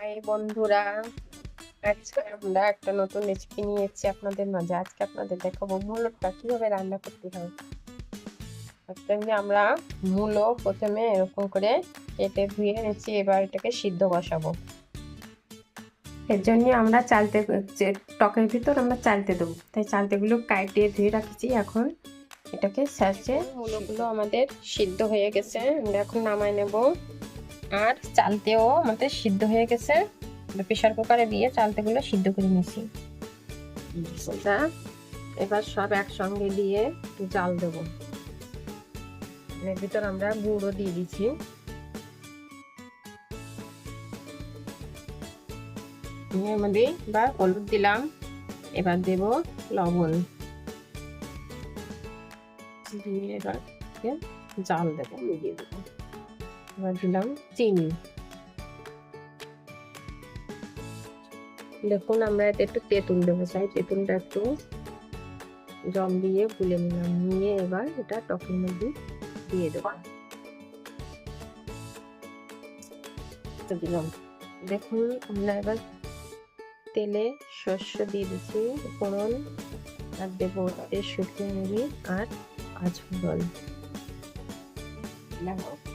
High বন্ধুরা, আজকে আমরা একটা নতুন রেসিপি নিয়ে এসেছি আপনাদের মাঝে। আজকে আপনাদের দেখাবো মূলটা, কীভাবে রান্না করতে হয়। জন্য আমরা মূলো প্রথমে এরকম করে কেটে ধুয়ে নিচ্ছি এবার এটাকে সিদ্ধ বসাবো। এর জন্য আমরা চালতে টকের ভিতর আমরা চালতে দেবো। তাই চালতেগুলো কাটিয়ে ধুয়ে রাখছি। এখন এটাকে সার্চে মূলগুলো আমাদের সিদ্ধ হয়ে গেছে। আমরা এখন নামায় নেব। আর চালতেও আমাদের সিদ্ধ হয়ে গেছে। প্রেশার কুকারে দিয়ে চালতেগুলো সিদ্ধ করে নিয়েছি। এবার সব একসঙ্গে দিয়ে জাল দেব। এর ভিতর আমরা গুঁড়ো দিয়ে দিচ্ছি। এর মধ্যে এবার হলুদ দিলাম। এবার দেব লবণ। দিয়ে এবার জাল দেবো দিয়ে দেবো। এবার দিলাম চিনি। দেখুন, আমরা এতে একটু তেঁতুল দেবো। চাই তেঁতুলটা একটু জল দিয়ে গুলে নিলাম। নিয়ে এবার এটা টকের মধ্যে দিয়ে দেবো। দিলাম। দেখুন, আমরা এবার তেলে শস্য দিয়ে দিচ্ছি, ফোড়ন আর দেবো শুকনো মরিচ আর আজফল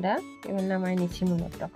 আমরা এবার নামায় নিচ্ছি মুলোটা